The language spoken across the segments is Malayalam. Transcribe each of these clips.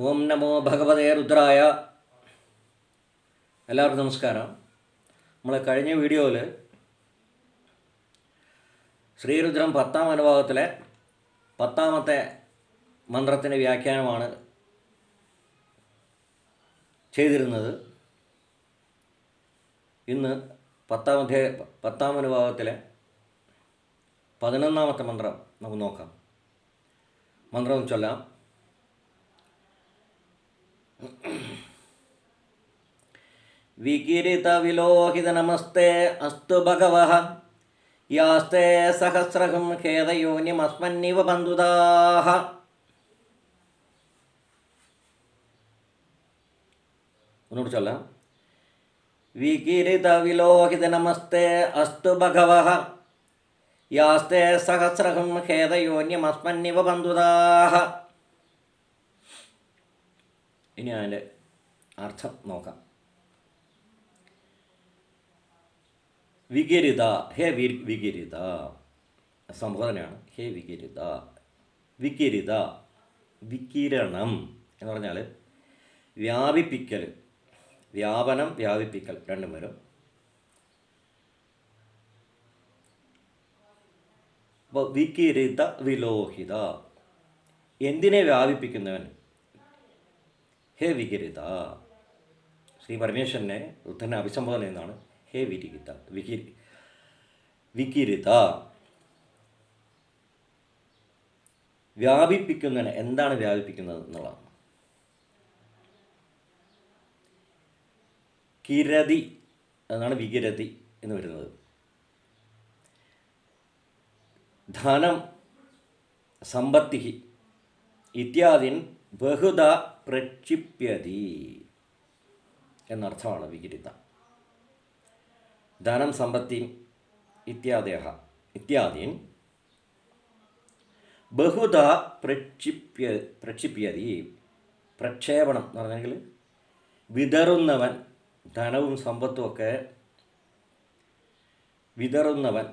ഓം നമോ ഭഗവതേ രുദ്രായ. എല്ലാവർക്കും നമസ്കാരം. നമ്മൾ കഴിഞ്ഞ വീഡിയോയിൽ ശ്രീരുദ്രം പത്താം അനുഭാവത്തിലെ പത്താമത്തെ മന്ത്രത്തിന്റെ വ്യാഖ്യാനമാണ് ചെയ്തിരുന്നത്. ഇന്ന് പത്താമധ്യേ പത്താം അനുഭാവത്തിലെ പതിനൊന്നാമത്തെ മന്ത്രം നമുക്ക് നോക്കാം. മന്ത്രം ചൊല്ലാം. വികിരിതവിലോഹിതനമസ്തേ അസ്തു ഭഗവः യാസ്തേ സഹസ്രകം ഖേദയോനിമസ്മന്നിവ ബന്ധുതാः ഒന്നുകൂടി ചൊല്ലാം. വികിരിതവിലോഹിതനമസ്തേ അസ്തു ഭഗവः യാസ്തേ സഹസ്രകം ഖേദയോന്യമസ്മന്നിവ ബന്ധുതാः ഇനി അതിന്റെ അർത്ഥം നോക്കാം. വികിരിത ഹേ വി വികിരിത. സംബോധനയാണ് ഹേ വികിരിത വികിരിത വികിരണം എന്ന് പറഞ്ഞാൽ വ്യാപിപ്പിക്കൽ വ്യാപനം വ്യാപിപ്പിക്കൽ രണ്ടും വരും. വികിരിത വിലോഹിത. എന്തിനെ വ്യാപിപ്പിക്കുന്നവൻ? ഹേ വികിരിത ശ്രീ പരമേശ്വരനെ ബുദ്ധനെ അഭിസംബോധന ചെയ്യുന്നതാണ് ഹേ വിരികിത വികിരി വികിരിത വ്യാപിപ്പിക്കുന്നതിന് എന്താണ് വ്യാപിപ്പിക്കുന്നത് എന്നുള്ളതാണ്. കിരതി എന്നാണ് വികിരതി എന്ന് വരുന്നത്. ധനം സമ്പത്തി ഇത്യാദിൻ ബഹുത പ്രക്ഷിപ്യതി എന്നർത്ഥമാണ് വികിരിത ധനം സമ്പത്തി ഇത്യാദയ ഇത്യാദീൻ. ബഹുത പ്രക്ഷിപ്യ പ്രക്ഷിപ്യതി പ്രക്ഷേപണം എന്ന് പറഞ്ഞെങ്കിൽ വിതറുന്നവൻ ധനവും സമ്പത്തും ഒക്കെ വിതറുന്നവൻ.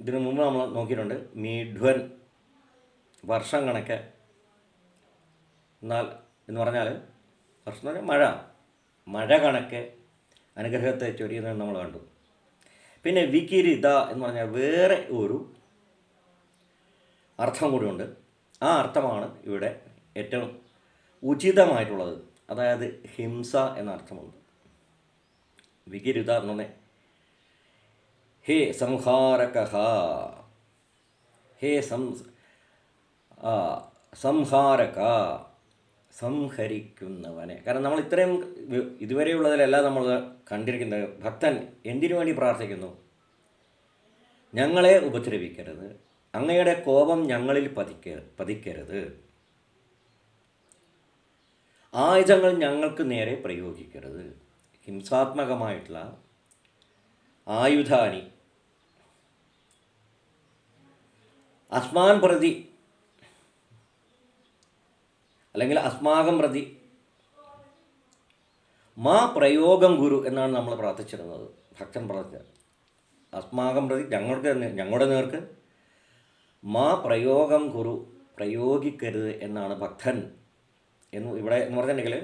ഇതിനു മുമ്പ് നമ്മൾ നോക്കിയിട്ടുണ്ട് മീഡ്വൻ വർഷം കണക്ക്. എന്നാൽ എന്ന് പറഞ്ഞാൽ എന്ന് പറഞ്ഞാൽ മഴ മഴ കണക്ക് അനുഗ്രഹത്തെ ചൊരിയുന്നത് നമ്മൾ കണ്ടു. പിന്നെ വികിരിത എന്ന് പറഞ്ഞാൽ വേറെ ഒരു അർത്ഥം കൂടിയുണ്ട്. ആ അർത്ഥമാണ് ഇവിടെ ഏറ്റവും ഉചിതമായിട്ടുള്ളത്. അതായത് ഹിംസ എന്ന അർത്ഥമുണ്ട് വികിരിത എന്ന് പറഞ്ഞാൽ ഹേ സംഹാരക ഹേ സം സംഹാരക സംഹരിക്കുന്നവനെ. കാരണം നമ്മൾ ഇത്രയും ഇതുവരെയുള്ളതിലല്ല നമ്മൾ കണ്ടിരിക്കുന്നത്. ഭക്തൻ എന്തിനു വേണ്ടി പ്രാർത്ഥിക്കുന്നു? ഞങ്ങളെ ഉപദ്രവിക്കരുത്. അങ്ങയുടെ കോപം ഞങ്ങളിൽ പതിക്ക പതിക്കരുത്. ആയുധങ്ങൾ ഞങ്ങൾക്ക് നേരെ പ്രയോഗിക്കരുത്. ഹിംസാത്മകമായിട്ടുള്ള ആയുധാനി അസ്മാൻ പ്രതി അല്ലെങ്കിൽ അസ്മാകം പ്രതി മാ പ്രയോഗം ഗുരു എന്നാണ് നമ്മൾ പ്രാർത്ഥിച്ചിരുന്നത്. ഭക്തൻ പ്രാർത്ഥിച്ചത് അസ്മാകം പ്രതി ഞങ്ങൾക്ക് ഞങ്ങളുടെ നേർക്ക് മാ പ്രയോഗം ഗുരു പ്രയോഗിക്കരുത് എന്നാണ് ഭക്തൻ എന്ന് ഇവിടെ എന്ന് പറഞ്ഞിട്ടുണ്ടെങ്കിൽ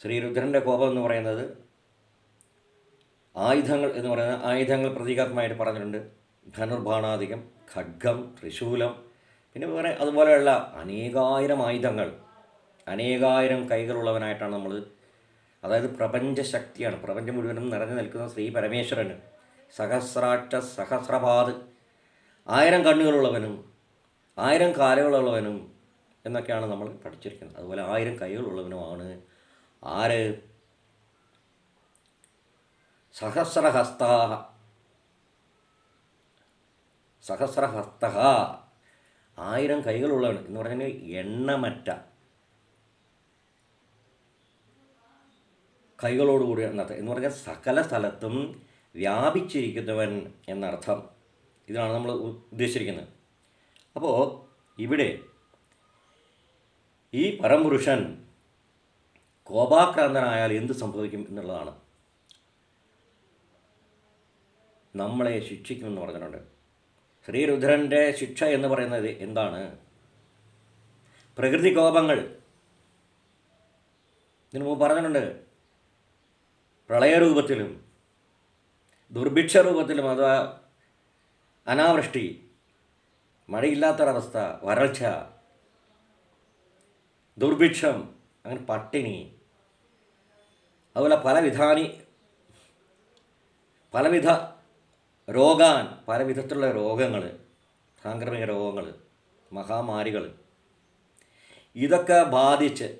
ശ്രീരുദ്രന്റെ കോപം എന്ന് പറയുന്നത് ആയുധങ്ങൾ എന്ന് പറയുന്നത് ആയുധങ്ങൾ പ്രതീകാത്മകമായിട്ട് പറഞ്ഞിട്ടുണ്ട്. ധനുർബാണാധികം ഖഡ്ഗം ത്രിശൂലം പിന്നെ വേറെ അതുപോലെയുള്ള അനേകായിരം ആയുധങ്ങൾ അനേകായിരം കൈകളുള്ളവനായിട്ടാണ് നമ്മൾ അതായത് പ്രപഞ്ച ശക്തിയാണ് പ്രപഞ്ചം മുഴുവനും നിറഞ്ഞു നിൽക്കുന്ന ശ്രീ പരമേശ്വരൻ സഹസ്രാക്ഷ സഹസ്രപാത് ആയിരം കണ്ണുകളുള്ളവനും ആയിരം കാലുകളുള്ളവനും എന്നൊക്കെയാണ് നമ്മൾ പഠിച്ചിരിക്കുന്നത്. അതുപോലെ ആയിരം കൈകളുള്ളവനുമാണ് ആര്? സഹസ്രഹസ്ത. സഹസ്രഹസ്ത ആയിരം കൈകളുള്ളവൻ എന്ന് പറഞ്ഞാൽ എണ്ണമറ്റ കൈകളോടുകൂടി എന്നർത്ഥം എന്ന് പറഞ്ഞാൽ സകല സ്ഥലത്തും വ്യാപിച്ചിരിക്കുന്നവൻ എന്നർത്ഥം. ഇതാണ് നമ്മൾ ഉദ്ദേശിച്ചിരിക്കുന്നത്. അപ്പോൾ ഇവിടെ ഈ പരമപുരുഷൻ കോപാക്രാന്തനായാൽ എന്ത് സംഭവിക്കും എന്നുള്ളതാണ്. നമ്മളെ ശിക്ഷിക്കുമെന്ന് പറഞ്ഞിട്ടുണ്ട്. ശ്രീരുദ്രന്റെ ശിക്ഷ എന്ന് പറയുന്നത് എന്താണ്? പ്രകൃതി കോപങ്ങൾ. ഇതിനു മുമ്പ് പറഞ്ഞിട്ടുണ്ട്. പ്രളയരൂപത്തിലും ദുർഭിക്ഷ രൂപത്തിലും അഥവാ അനാവൃഷ്ടി മഴയില്ലാത്തൊരവസ്ഥ വരൾച്ച ദുർഭിക്ഷം അങ്ങനെ പട്ടിണി അതുപോലെ പലവിധാനി പലവിധ രോഗാൻ പല വിധത്തിലുള്ള രോഗങ്ങൾ സാംക്രമിക രോഗങ്ങൾ മഹാമാരികൾ ഇതൊക്കെ ബാധിച്ച്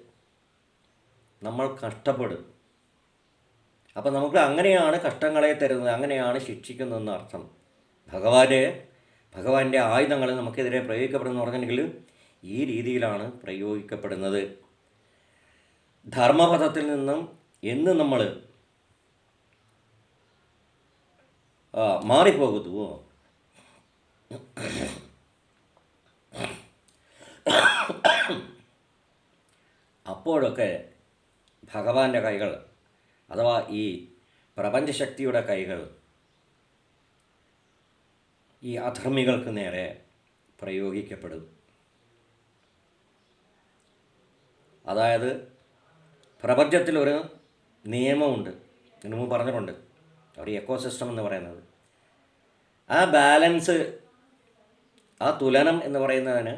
നമ്മൾ കഷ്ടപ്പെടും. അപ്പം നമുക്ക് അങ്ങനെയാണ് കഷ്ടങ്ങളെ തരുന്നത് അങ്ങനെയാണ് ശിക്ഷിക്കുന്നതെന്ന് അർത്ഥം. ഭഗവാനെ ഭഗവാന്റെ ആയുധങ്ങൾ നമുക്കെതിരെ പ്രയോഗിക്കപ്പെടുന്നു പറഞ്ഞിട്ടുണ്ടെങ്കിൽ ഈ രീതിയിലാണ് പ്രയോഗിക്കപ്പെടുന്നത്. ധർമ്മപഥത്തിൽ നിന്നും എന്ന് നമ്മൾ മാറിപ്പോകുന്നുവോ അപ്പോഴൊക്കെ ഭഗവാന്റെ കൈകൾ അഥവാ ഈ പ്രപഞ്ചശക്തിയുടെ കൈകൾ ഈ അധർമ്മികൾക്ക് നേരെ പ്രയോഗിക്കപ്പെടും. അതായത് പ്രപഞ്ചത്തിലൊരു നിയമമുണ്ട് മുമ്പ് പറഞ്ഞിട്ടുണ്ട്. ഒരു എക്കോ സിസ്റ്റം എന്ന് പറയുന്നത്. ആ ബാലൻസ് ആ തുലനം എന്ന് പറയുന്നതിന്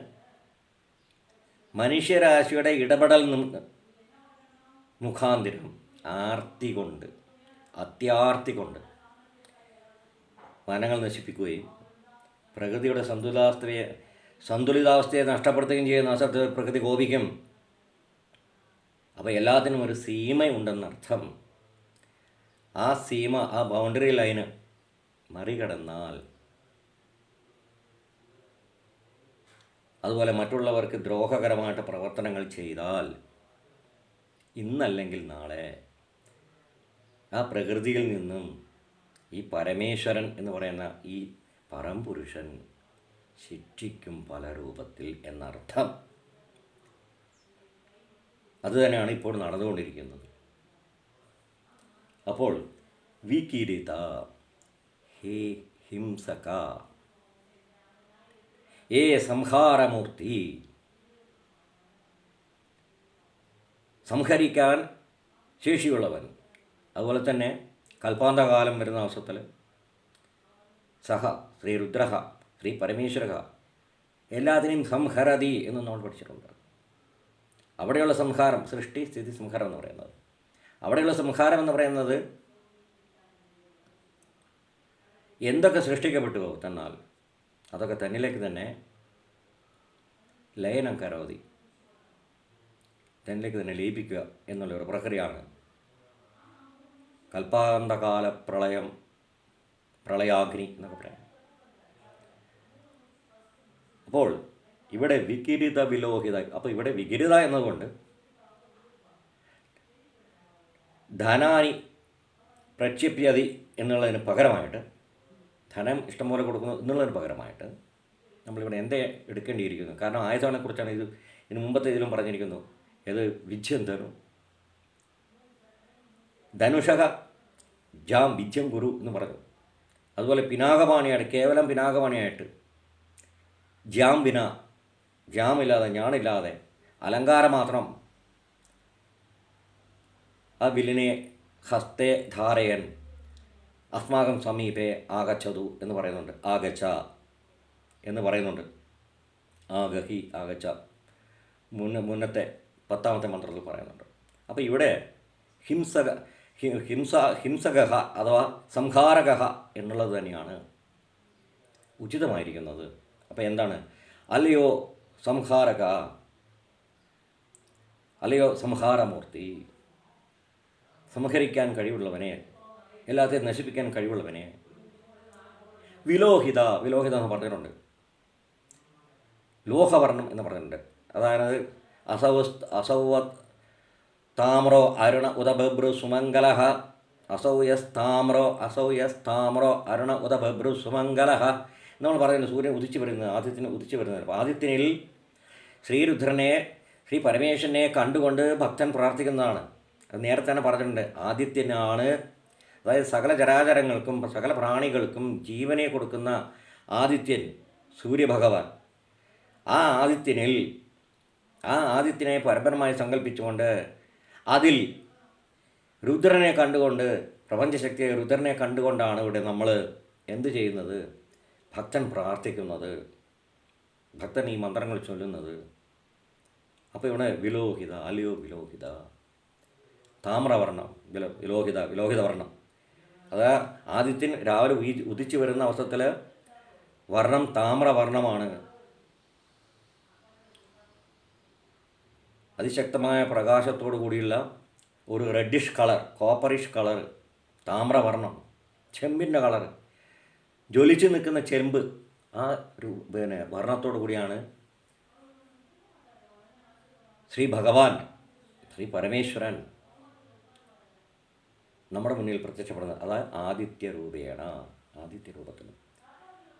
മനുഷ്യരാശിയുടെ ഇടപെടൽ മുഖാന്തിരം ആർത്തി കൊണ്ട് അത്യാർത്തി കൊണ്ട്. വനങ്ങൾ നശിപ്പിക്കുകയും പ്രകൃതിയുടെ സന്തുലിതാവസ്ഥയെ സന്തുലിതാവസ്ഥയെ നഷ്ടപ്പെടുത്തുകയും ചെയ്യുന്ന അസത്ത് പ്രകൃതി കോപിക്കും. അപ്പോൾ എല്ലാത്തിനും ഒരു സീമയുണ്ടെന്നർത്ഥം. ആ സീമ ആ ബൗണ്ടറി ലൈന് മറികടന്നാൽ അതുപോലെ മറ്റുള്ളവർക്ക് ദ്രോഹകരമായിട്ട് പ്രവർത്തനങ്ങൾ ചെയ്താൽ ഇന്നല്ലെങ്കിൽ നാളെ ആ പ്രകൃതിയിൽ നിന്നും ഈ പരമേശ്വരൻ എന്ന് പറയുന്ന ഈ പരംപുരുഷൻ ശിക്ഷിക്കും പല രൂപത്തിൽ എന്നർത്ഥം. അതുതന്നെയാണ് ഇപ്പോൾ നടന്നുകൊണ്ടിരിക്കുന്നത്. അപ്പോൾ വി വികിരിത ഹേ ഹിംസക ഏ സംഹാരമൂർത്തി സംഹരിക്കാൻ ശേഷിയുള്ളവൻ. അതുപോലെ തന്നെ കൽപ്പാന്തകാലം വരുന്ന അവസരത്തിൽ സഹ ശ്രീ രുദ്രഹ ശ്രീ പരമേശ്വര എല്ലാത്തിനെയും സംഹരതി എന്ന് നമ്മൾ പഠിച്ചിട്ടുണ്ട്. അവിടെയുള്ള സംഹാരം സൃഷ്ടി സ്ഥിതി സംഹാരം എന്ന് പറയുന്നത്. അവിടെയുള്ള സംഹാരം എന്ന് പറയുന്നത് എന്തൊക്കെ സൃഷ്ടിക്കപ്പെട്ടുവോ തന്നാൽ അതൊക്കെ തന്നിലേക്ക് തന്നെ ലയനം കരോതി. തന്നിലേക്ക് തന്നെ ലയിപ്പിക്കുക എന്നുള്ള ഒരു പ്രക്രിയയാണ്. കൽപ്പാന്തകാല പ്രളയം പ്രളയാഗ്നി എന്നൊക്കെ പറയാം. അപ്പോൾ ഇവിടെ വികിരിത വിലോഹിത അപ്പോൾ ഇവിടെ വികിരിത എന്നതുകൊണ്ട് ധനാനി പ്രക്ഷിപ്യതി എന്നുള്ളതിന് പകരമായിട്ട് ധനം ഇഷ്ടംപോലെ കൊടുക്കുന്നു എന്നുള്ളതിന് പകരമായിട്ട് നമ്മളിവിടെ എന്തേ എടുക്കേണ്ടിയിരിക്കുന്നു? കാരണം ആയുധങ്ങളെക്കുറിച്ചാണ് ഇത് ഇതിന് മുമ്പത്തെ ഇതിലും പറഞ്ഞിരിക്കുന്നു. ഏത് വിജ്യം ധനു ധനുഷക ജാം വിജ്യം ഗുരു എന്ന് പറഞ്ഞു. അതുപോലെ പിനാകപാണിയായിട്ട് കേവലം പിനാകപാണിയായിട്ട്. ജാം വിന ജാമില്ലാതെ ഞാണില്ലാതെ അലങ്കാരം മാത്രം വില്ലിനെ ഹസ്തേ ധാരയൻ അസ്മാകം സമീപേ ആഗച്ഛതു എന്ന് പറയുന്നുണ്ട്. ആഗച്ച എന്ന് പറയുന്നുണ്ട്. ആഗഹി ആഗച്ച മുന്ന മുന്നത്തെ പത്താമത്തെ മന്ത്രത്തിൽ പറയുന്നുണ്ട്. അപ്പോൾ ഇവിടെ ഹിംസക ഹിംസ ഹിംസകഹ അഥവാ സംഹാരകഹ എന്നുള്ളത് തന്നെയാണ് ഉചിതമായിരിക്കുന്നത്. അപ്പോൾ എന്താണ്? അല്ലയോ സംഹാരക അല്ലയോ സംഹാരമൂർത്തി. സംഹരിക്കാൻ കഴിവുള്ളവനെ. എല്ലാത്തെയും നശിപ്പിക്കാൻ കഴിവുള്ളവനെ. വിലോഹിത വിലോഹിത എന്ന് പറഞ്ഞിട്ടുണ്ട്. ലോഹവർണം എന്ന് പറഞ്ഞിട്ടുണ്ട്. അതായത് അസൗ അസൗവത് താമ്രോ അരുണ ഉദബബ്രു സുമംഗല അസൗയസ്താമ്രോ അസൗയസ്താമ്രോ അരുണ ഉദബബ്രു സുമംഗല നമ്മൾ പറയുന്നത് സൂര്യൻ ഉദിച്ചു വരുന്നത് ആദിത്യന് ഉദിച്ചു വരുന്നത്. അപ്പോൾ ആദിത്യനിൽ ശ്രീരുദ്രനെ ശ്രീ പരമേശ്വരനെ കണ്ടുകൊണ്ട് ഭക്തൻ പ്രാർത്ഥിക്കുന്നതാണ്. നേരത്തെ തന്നെ പറഞ്ഞിട്ടുണ്ട്. ആദിത്യനാണ്. അതായത് സകല ചരാചരങ്ങൾക്കും സകല പ്രാണികൾക്കും ജീവനെ കൊടുക്കുന്ന ആദിത്യൻ സൂര്യഭഗവാൻ. ആ ആദിത്യനിൽ ആ ആദിത്യനെ പരമ്പരമായി സങ്കല്പിച്ചുകൊണ്ട് അതിൽ രുദ്രനെ കണ്ടുകൊണ്ട് പ്രപഞ്ചശക്തിയെ രുദ്രനെ കണ്ടുകൊണ്ടാണ് ഇവിടെ നമ്മൾ എന്ത് ചെയ്യുന്നത്? ഭക്തൻ പ്രാർത്ഥിക്കുന്നത്. ഭക്തൻ ഈ മന്ത്രങ്ങൾ ചൊല്ലുന്നത്. അപ്പോൾ ഇവിടെ വിലോഹിത അലിയോ വിലോഹിത. താമ്രവർണം വിലോ വിലോഹിത വിലോഹിത വർണം അത് ആദിത്യൻ രാവിലെ ഉദിച്ചു വരുന്ന അവസരത്തിൽ വർണം താമ്രവർണമാണ്. അതിശക്തമായ പ്രകാശത്തോടു കൂടിയുള്ള ഒരു റെഡിഷ് കളർ കോപ്പറിഷ് കളർ താമ്രവർണം ചെമ്പിന്റെ കളർ ജ്വലിച്ച് നിൽക്കുന്ന ചെമ്പ് ആ ഒരു പിന്നെ വർണത്തോടു കൂടിയാണ് ശ്രീ ഭഗവാൻ ശ്രീ പരമേശ്വരൻ നമ്മുടെ മുന്നിൽ പ്രത്യക്ഷപ്പെടുന്നത് അതായത് ആദിത്യ രൂപേണ ആദിത്യ രൂപത്തിൽ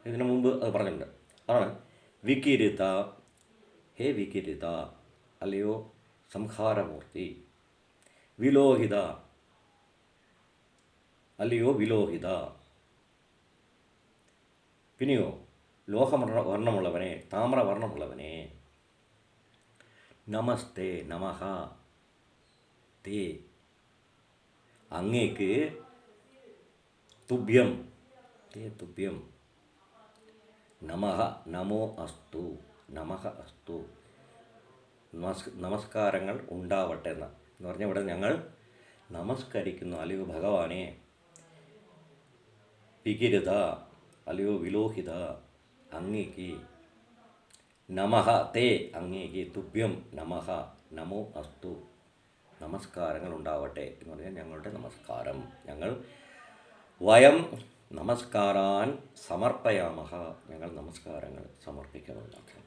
ഇതിനു മുമ്പ് അത് പറഞ്ഞിട്ടുണ്ട്. അതാണ് വികിരിത ഹേ വികിരിത അല്ലയോ സംഹാരമൂർത്തി വിലോഹിത അല്ലയോ വിലോഹിത. പിന്നെയോ ലോഹമർണ വർണമുള്ളവനെ താമ്രവർണമുള്ളവനെ. നമസ്തേ നമഹ തേ അങ്ങേക്ക് തുഭ്യം. തേ തുഭ്യം. നമഃ നമോ അസ്തു. നമഃ അസ്തു. നമസ്കാരങ്ങൾ ഉണ്ടാവട്ടെ എന്ന് എന്ന് പറഞ്ഞാൽ ഇവിടെ ഞങ്ങൾ നമസ്കരിക്കുന്നു. അല്ലയോ ഭഗവാനെ. വികിരത അല്ലയോ വിലോഹിത അങ്ങേക്ക് നമഹ തേ അങ്ങേക്ക് തുഭ്യം. നമഹ നമോ അസ്തു. നമസ്കാരങ്ങൾ ഉണ്ടാവട്ടെ എന്ന് പറഞ്ഞാൽ ഞങ്ങളുടെ നമസ്കാരം. ഞങ്ങൾ വയം നമസ്കാരാൻ സമർപ്പയാമഹ. ഞങ്ങൾ നമസ്കാരങ്ങൾ സമർപ്പിക്കുന്നുണ്ടാക്കാം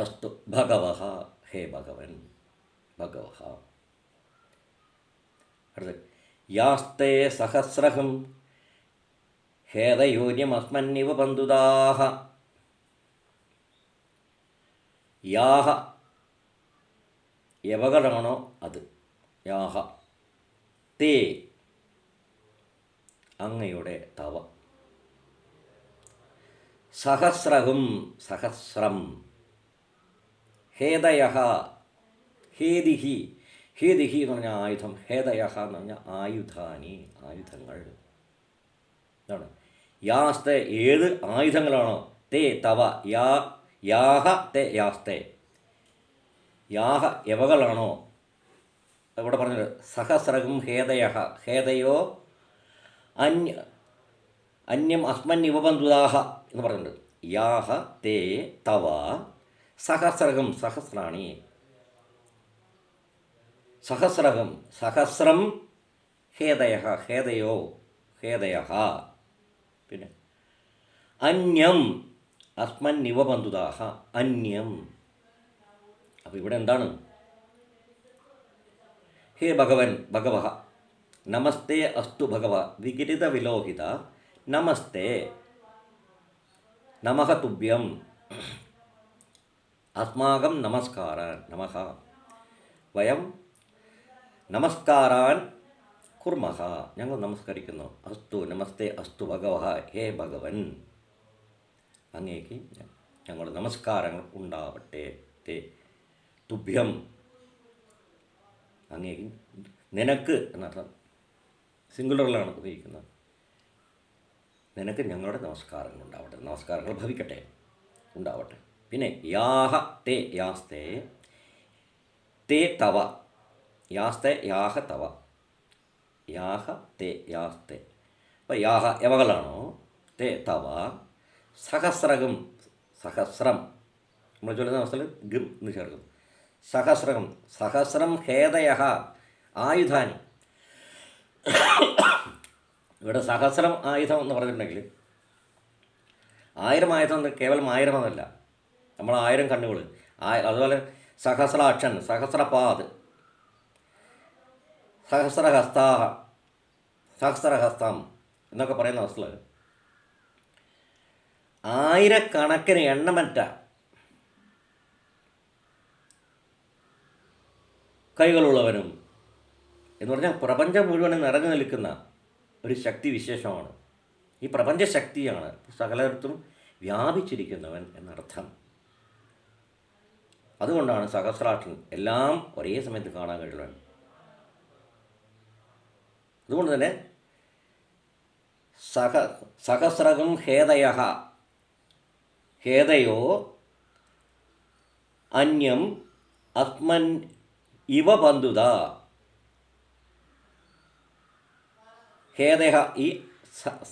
അസ്തു ഭഗവഹ. ഹേ ഭഗവൻ. ഭഗവഹ. യാസ്തേ സഹസ്രഹം ഹേതയോന്യമസ്മന്നിവ ബന്ധുദാഹ യാഹ യവകളാണോ അത്? യാഹ. തേ. അങ്ങയുടെ തവ. സഹസ്രഹും സഹസ്രം. ഹേദയ ഹേദിഹി ഹേദിഹി എന്ന് പറഞ്ഞാൽ ആയുധം. ഹേദയ എന്ന് പറഞ്ഞാൽ ആയുധാനി ആയുധങ്ങൾ. ഇതാണ്. യാസ്തെ ഏത് ആയുധങ്ങളാണോ? തേ തവ യാ യാഹ തേ യാസ്തേ. യാഹ യവകളാണോ? ഇവിടെ പറഞ്ഞത് സഹസ്രകം ഹേതയ ഹേതയോ അന്യ അന്യം അസ്മൻ യുവബന്ധുതാഹ എന്ന് പറഞ്ഞിട്ടുണ്ട്. യാഹ തേ തവ സഹസ്രകം സഹസ്രാണി. സഹസ്രകം സഹസ്രം ഹേതയ ഹേതയോ ഹേതയ പിന്നെ അന്യം അസ്മൻ നിവബന്ധുദാഹ അന്യം. അപ്പോൾ ഇവിടെ എന്താണ്? ഹേ ഭഗവൻ ഭഗവ നമസ്തേ അസ്തു ഭഗവ വികിരിത വിലോഹിത നമസ്തേ നമഹ തുഭ്യം അസ്മാകം നമസ്കാരാൻ നമഹ വയം നമസ്കാരാൻ കുർമഹ ഞങ്ങൾ നമസ്കരിക്കുന്നു. അസ്തു നമസ്തേ അസ്തു ഭഗവ ഹേ ഭഗവൻ. അങ്ങേക്ക് ഞങ്ങൾ നമസ്കാരങ്ങൾ ഉണ്ടാവട്ടെ. തേ തുഭ്യം. അങ്ങേക്ക് നിനക്ക് എന്നർത്ഥം. സിംഗുലറിലാണ് ഉപയോഗിക്കുന്നത് നിനക്ക് ഞങ്ങളുടെ നമസ്കാരങ്ങൾ ഉണ്ടാവട്ടെ നമസ്കാരങ്ങൾ ഭവിക്കട്ടെ. ഉണ്ടാവട്ടെ. പിന്നെ യാഹ തേ യാസ്തേ തേ തവ. യാസ്തേ യാഹ തവ. യാഹ തേ യാസ്തേ. അപ്പോൾ യാഹ യവകളാണോ തേ തവ. സഹസ്രകം സഹസ്രം. നമ്മൾ ചൊല്ലുന്ന അവസ്ഥയിൽ ഗം എന്ന് ചേർക്കും സഹസ്രം സഹസ്രം ഹേതയ ആയുധാനി. ഇവിടെ സഹസ്രം ആയുധം എന്ന് പറഞ്ഞിട്ടുണ്ടെങ്കിൽ ആയിരം ആയുധം കേവലം ആയിരം എന്നല്ല. നമ്മൾ ആയിരം കണ്ണുകൾ. അതുപോലെ സഹസ്രാക്ഷൻ സഹസ്രപാദ് സഹസ്രഹസ്താഹ സഹസ്രഹസ്താം എന്നൊക്കെ പറയുന്ന അവസ്ഥയിൽ ആയിരക്കണക്കിന് എണ്ണമറ്റ കൈകളുള്ളവനും എന്ന് പറഞ്ഞാൽ പ്രപഞ്ചം മുഴുവനും നിറഞ്ഞു നിൽക്കുന്ന ഒരു ശക്തി വിശേഷമാണ്. ഈ പ്രപഞ്ച ശക്തിയാണ് സകലയിടത്തും വ്യാപിച്ചിരിക്കുന്നവൻ എന്നർത്ഥം. അതുകൊണ്ടാണ് സഹസ്രാക്ഷൻ എല്ലാം ഒരേ സമയത്ത് കാണാൻ കഴിയുന്നത് അതുകൊണ്ട് തന്നെ സഹ സഹസ്രകം ഹേതയ ഹേതയോ അന്യം അസ്മൻ ഇവ പന്തുത. ഹേദേഹ ഈ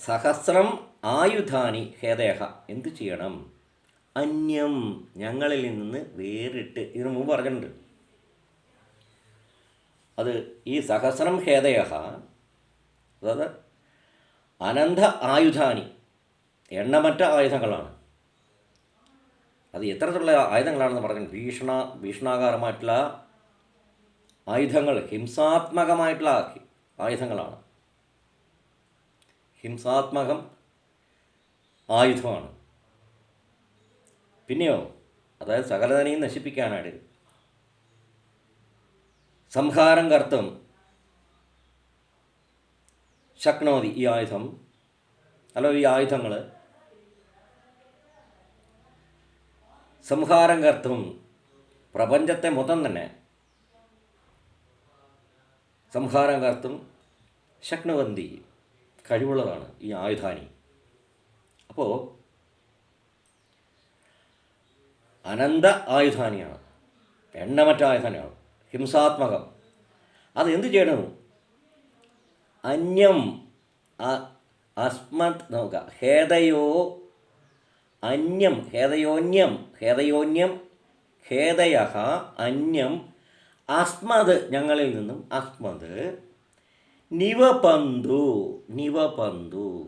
സഹസ്രം ആയുധാനി ഹേദേഹ എന്തു ചെയ്യണം? അന്യം ഞങ്ങളിൽ നിന്ന് വേറിട്ട് ഇതിനു മുമ്പ് പറഞ്ഞിട്ടുണ്ട്. അത് ഈ സഹസ്രം ഹേദയ അതായത് അനന്ത ആയുധാനി എണ്ണമറ്റ ആയുധങ്ങളാണ്. അത് എത്രത്തിലുള്ള ആയുധങ്ങളാണെന്ന് പറഞ്ഞു ഭീഷണ ഭീഷണാകാരമായിട്ടുള്ള ആയുധങ്ങൾ ഹിംസാത്മകമായിട്ടുള്ള ആയുധങ്ങളാണ്. ഹിംസാത്മകം ആയുധമാണ്. പിന്നെയോ അതായത് സകലതനെയും നശിപ്പിക്കാനായിട്ട് സംഹാരം കർത്തും ശക്നോതി ഈ ആയുധം അല്ല ഈ ആയുധങ്ങൾ സംഹാരം കർത്തും പ്രപഞ്ചത്തെ മൊത്തം തന്നെ സംഹാരം കർത്തും ശക്നവന്തി കഴിവുള്ളതാണ് ഈ ആയുധാനി. അപ്പോൾ അനന്ത ആയുധാനിയാണ്. എണ്ണമറ്റ ആയുധാനിയാണ്. ഹിംസാത്മകം. അത് എന്ത് ചെയ്യണം അന്യം അസ്മത് നോക്കുക. ഹേതയോ അന്യം ഹേതയോന്യം ഹേതയോന്യം ഹേതയ അന്യം അസ്മത് ഞങ്ങളിൽ നിന്നും അസ്മത് നിവപന്തു നിവപന്തു.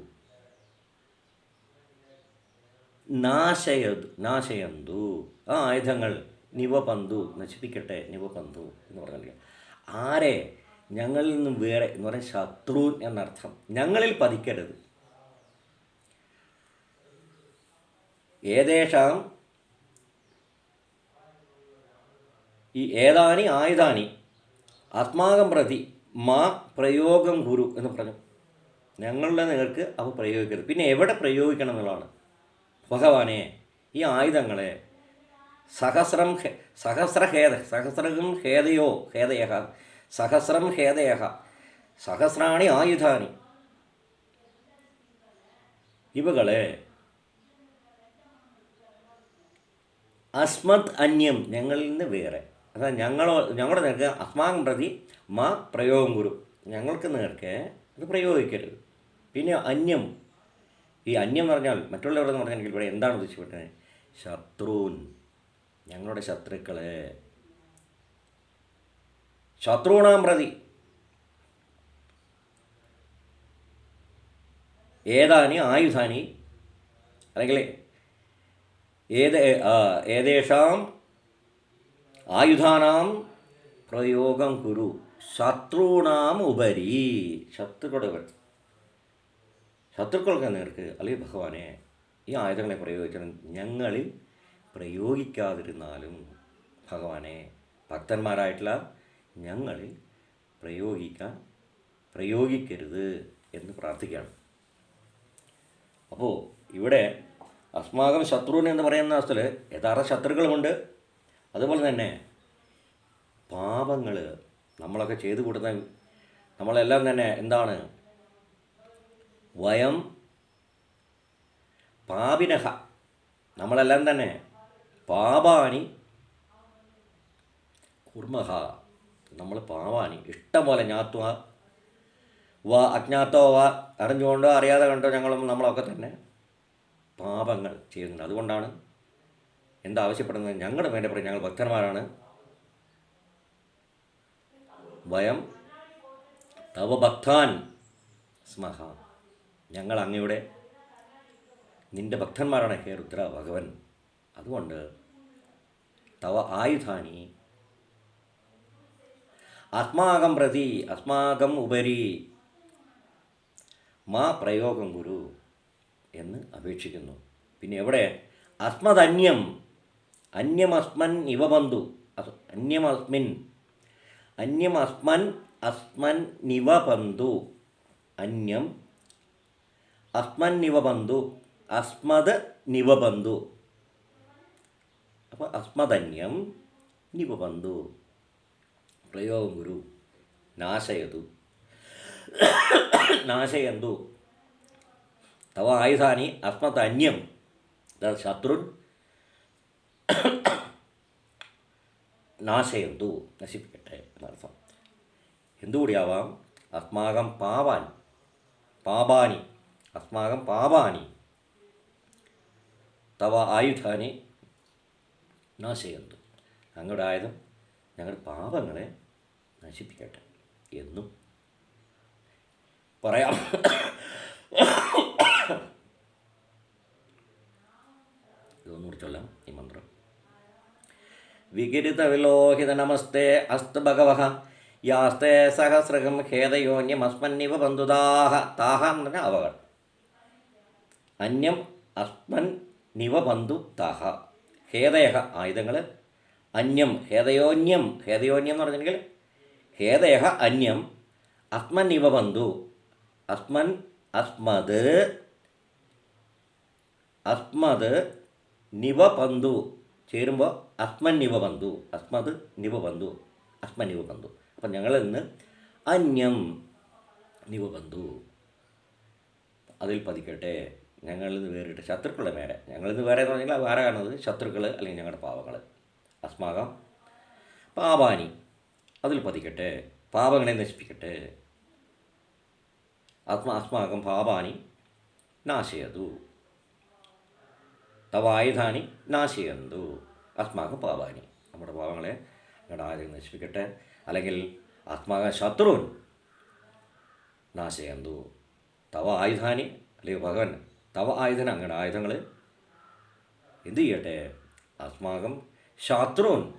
നാശയതു നാശയന്തു. ആ ആയുധങ്ങൾ നിവപന്തു നശിപ്പിക്കട്ടെ നിവപന്തു എന്ന് പറഞ്ഞാൽ ആരെ? ഞങ്ങളിൽ നിന്നും വേറെ എന്ന് പറയാൻ ശത്രു എന്നർത്ഥം. ഞങ്ങളിൽ പതിക്കരുത്. ഏതേഷാം ഈ ഏതാനി ആയുധാനി ആത്മാകം പ്രതി മാ പ്രയോഗം ഗുരു എന്ന് പറഞ്ഞു. ഞങ്ങളുടെ നിങ്ങൾക്ക് അവ പ്രയോഗിക്കരുത്. പിന്നെ എവിടെ പ്രയോഗിക്കണം എന്നുള്ളതാണ്. ഭഗവാനെ ഈ ആയുധങ്ങളെ സഹസ്രം സഹസ്ര സഹസ്രഹേദ സഹസ്രം ഹേദയോ ഹേതയ സഹസ്രം ഹേതയ സഹസ്രാണി ആയുധാനി. ഇവകളെ അസ്മത് അന്യം ഞങ്ങളിൽ നിന്ന് വേറെ അതായത് ഞങ്ങളോ ഞങ്ങളുടെ നേർക്ക് അസ്മാകം പ്രതി മാ പ്രയോഗം കുരു. ഞങ്ങൾക്ക് നേർക്ക് അത് പ്രയോഗിക്കരുത്. പിന്നെ അന്യം. ഈ അന്യം എന്ന് പറഞ്ഞാൽ മറ്റുള്ളവരെന്ന് പറഞ്ഞാൽ ഇവിടെ എന്താണ് ഉദ്ദേശിക്കപ്പെട്ടത്? ശത്രുൻ. ഞങ്ങളുടെ ശത്രുക്കളെ. ശത്രുണാം പ്രതി. ഏതാനി ആയുധാനി. അല്ലെങ്കിൽ ഏത് ഏതേഷാം ആയുധാനാം പ്രയോഗം കുരു ശത്രുണാം ഉപരി. ശത്രുക്കളുടെ ശത്രുക്കൾക്ക് നേർക്ക് അല്ലെങ്കിൽ ഭഗവാനെ ഈ ആയുധങ്ങളെ പ്രയോഗിക്കണം ഞങ്ങളിൽ പ്രയോഗിക്കാതിരുന്നാലും ഭഗവാനെ ഭക്തന്മാരായിട്ടുള്ള ഞങ്ങളിൽ പ്രയോഗിക്കാൻ പ്രയോഗിക്കരുത് എന്ന് പ്രാർത്ഥിക്കുകയാണ്. അപ്പോൾ ഇവിടെ അസ്മാകം ശത്രുവിനെന്ന് പറയുന്ന അവസ്ഥയിൽ യഥാർത്ഥ ശത്രുക്കളുമുണ്ട്. അതുപോലെ തന്നെ പാപങ്ങൾ നമ്മളൊക്കെ ചെയ്തു കൂട്ടുന്ന നമ്മളെല്ലാം തന്നെ എന്താണ്? വയം പാപിനഹ. നമ്മളെല്ലാം തന്നെ പാപാനി കുർമഹ നമ്മൾ പാവാണി ഇഷ്ടം പോലെ ഞാത്വ. വ അജ്ഞാത്തോ വ അറിഞ്ഞുകൊണ്ടോ അറിയാതെ കണ്ടോ ഞങ്ങളും നമ്മളൊക്കെ തന്നെ പാപങ്ങൾ ചെയ്യുന്നുണ്ട്. അതുകൊണ്ടാണ് എന്താവശ്യപ്പെടുന്നത്? ഞങ്ങളുടെ മേലെ പറയും ഞങ്ങൾ ഭക്തന്മാരാണ്. വയം തവ ഭക്താൻ സ്മഹ. ഞങ്ങൾ അങ്ങയുടെ നിന്റെ ഭക്തന്മാരാണ് ഹേ രുദ്ര ഭഗവൻ. അതുകൊണ്ട് തവ ആയുധാനി അസ്മാകം പ്രതി അസ്മാകം ഉപരി മാ പ്രയോഗം ഗുരു എന്ന് അപേക്ഷിക്കുന്നു. പിന്നെ എവിടെ? അസ്മദന്യം അന്യമസ്മൻ ഇവ ബന്ധു അസ്- അന്യമസ്മിൻ. അന്യമസ്മൻ അസ്മൻ നിവ ബന്ധു അന്യം അസ്മൻ നിവ ബന്ധു അസ്മത് നിവ ബന്ധു അപ്പോൾ അസ്മദന്യം നിവ ബന്ധു പ്രയോഗം ഗുരു. നാശയതു. നാശയന്തു. തവ ആയുധാനി അസ്മത് അന്യം ശത്രുൻ നാശയന്തു നശിപ്പിക്കട്ടെ എന്നർത്ഥം. എന്തുകൂടിയാവാം? അസ്മാകം പാവാൻ. പാപാനി. അസ്മാകം പാപാനി. തവ ആയുധാനി. നാശയന്തു ഞങ്ങളുടെ ആയുധം ഞങ്ങളുടെ പാപങ്ങളെ നശിപ്പിക്കട്ടെ എന്നും പറയാം ഇതൊന്നുകൂടി ചൊല്ലാം ഈ മന്ത്രം വികിരിത വിലോഹിത നമസ്തേ അസ്തു ഭഗവ യാസ്തേ സഹസ്രകം ഖേദയോന്യമസ്മന്നിവ ബന്ധുതാഹ. താഹ എന്ന് പറഞ്ഞാൽ അവകൾ അന്യം അസ്മൻ നിവ ബന്ധു താഹ. ഹേദയ ആയുധങ്ങൾ അന്യം ഹേദയോന്യം ഹേദയോന്യം എന്ന് പറഞ്ഞിട്ടുണ്ടെങ്കിൽ ഹേദയ അന്യം അസ്മൻ നിവ ബന്ധു. അസ്മൻ അസ്മത് അസ്മത് നിവബന്ധു ചേരുമ്പോൾ അസ്മൻ നിവബന്ധു നിവ ബന്ധു അസ്മൻ ബന്ധു അപ്പം ഞങ്ങളിൽ നിന്ന് അന്യം നിവ ബന്ധു അതിൽ പതിക്കട്ടെ. ഞങ്ങളിൽ നിന്ന് വേറിട്ട് ശത്രുക്കളുടെ മേലെ. ഞങ്ങളിൽ നിന്ന് വേറെ എന്ന് പറഞ്ഞാൽ വേറെ കാണുന്നത് ശത്രുക്കൾ അല്ലെങ്കിൽ ഞങ്ങളുടെ പാവങ്ങൾ അസ്മാകം. പാപാനി. അതിൽ പതിക്കട്ടെ. പാപങ്ങളെ നശിപ്പിക്കട്ടെ. ആത്മ അസ്മാകം പാപാനി നാശയതു. തവായുധാനി നാശയന്തു. അസ്മാകം പാപാനി. നമ്മുടെ പാവങ്ങളെ ഞങ്ങളുടെ ആയുധം നശിപ്പിക്കട്ടെ. അല്ലെങ്കിൽ ആത്മാവ് ശത്രുൻ നാശയന്തു? തവ ആയുധാനി അല്ലെങ്കിൽ ഭഗവൻ തവ ആയുധന അങ്ങയുടെ ആയുധങ്ങൾ എന്തു ചെയ്യട്ടെ? ആത്മാകം ശത്രുൻ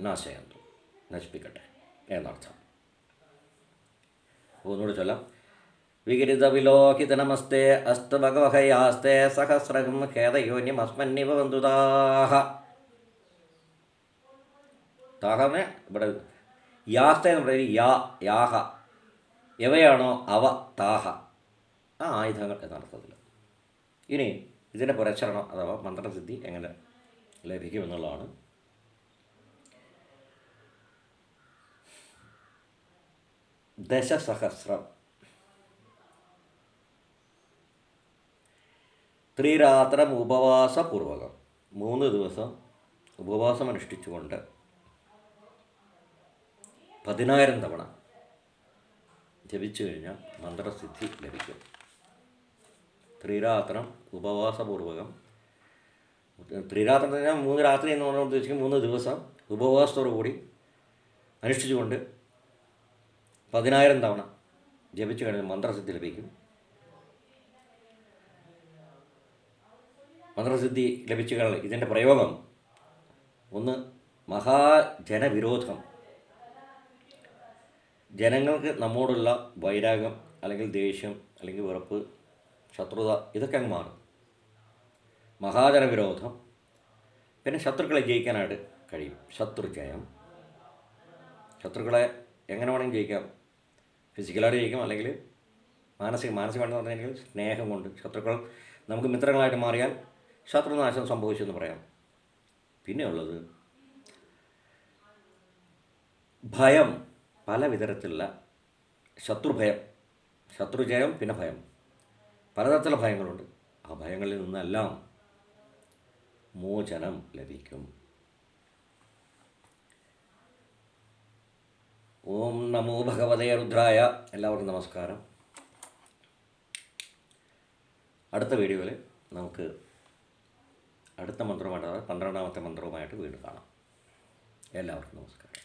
നാശയന്തു? നശിപ്പിക്കട്ടെ എന്നർത്ഥം. ഒന്നുകൂടെ ചൊല്ലാം. വികിരിത വിലോകിത നമസ്തേ അസ്തു ഭഗവഹയാസ്തേ സഹസ്രം ഖേദയോന്യമസ്മന്നിവ ബന്ധുതാഹ താഹനെ ഇവിടെ യാസ്ത എന്ന് പറയുന്നത് യാ യാഹ. എവയാണോ അവ താഹ. ആ ആയുധങ്ങൾ എന്നർത്ഥത്തിൽ ഇനി ഇതിന്റെ പുരച്ചരണം അഥവാ മന്ത്രസിദ്ധി എങ്ങനെ ലഭിക്കുമെന്നുള്ളതാണ് ദശസഹസ്രം. ത്രിരാത്രം ഉപവാസപൂർവകം. മൂന്ന് ദിവസം ഉപവാസം അനുഷ്ഠിച്ചുകൊണ്ട് പതിനായിരം തവണ ജപിച്ചു കഴിഞ്ഞാൽ മന്ത്രസിദ്ധി ലഭിക്കും. ത്രിരാത്രം ഉപവാസപൂർവകം. ത്രിരാത്രം എന്ന് മൂന്ന് രാത്രി എന്ന് പറഞ്ഞാൽ ഉദ്ദേശിക്കും മൂന്ന് ദിവസം ഉപവാസത്തോടു കൂടി അനുഷ്ഠിച്ചുകൊണ്ട് പതിനായിരം തവണ ജപിച്ചു കഴിഞ്ഞാൽ മന്ത്രസിദ്ധി ലഭിക്കും. മന്ത്രസിദ്ധി ലഭിച്ചു കഴിഞ്ഞാൽ ഇതിന്റെ പ്രയോഗം. ഒന്ന് മഹാജനവിരോധം. ജനങ്ങൾക്ക് നമ്മോടുള്ള വൈരാഗ്യം അല്ലെങ്കിൽ ദേഷ്യം അല്ലെങ്കിൽ വെറുപ്പ് ശത്രുത ഇതൊക്കെ അങ്ങ് മാറും. മഹാജനവിരോധം. പിന്നെ ശത്രുക്കളെ ജയിക്കാനായിട്ട് കഴിയും. ശത്രുജയം ശത്രുക്കളെ എങ്ങനെ വേണമെങ്കിൽ ജയിക്കാം. ഫിസിക്കലായിട്ട് ജയിക്കാം അല്ലെങ്കിൽ മാനസിക മാനസികമാണെന്ന് പറഞ്ഞു കഴിഞ്ഞാൽ സ്നേഹം കൊണ്ട്. ശത്രുക്കൾ നമുക്ക് മിത്രങ്ങളായിട്ട് മാറിയാൽ ശത്രുനാശം സംഭവിച്ചു എന്ന് പറയാം. പിന്നെയുള്ളത് ഭയം പല വിധത്തിലുള്ള ശത്രുഭയം ശത്രുജയം പിന്നെ ഭയം. പലതരത്തിലുള്ള ഭയങ്ങളുണ്ട്. ആ ഭയങ്ങളിൽ നിന്നെല്ലാം മോചനം ലഭിക്കും. ഓം നമോ ഭഗവതേ രുദ്രായ. എല്ലാവർക്കും നമസ്കാരം. അടുത്ത വീഡിയോയിൽ നമുക്ക് അടുത്ത മന്ത്രവുമായിട്ട് അതായത് പന്ത്രണ്ടാമത്തെ മന്ത്രവുമായിട്ട് വീണ്ടും കാണാം. എല്ലാവർക്കും നമസ്കാരം.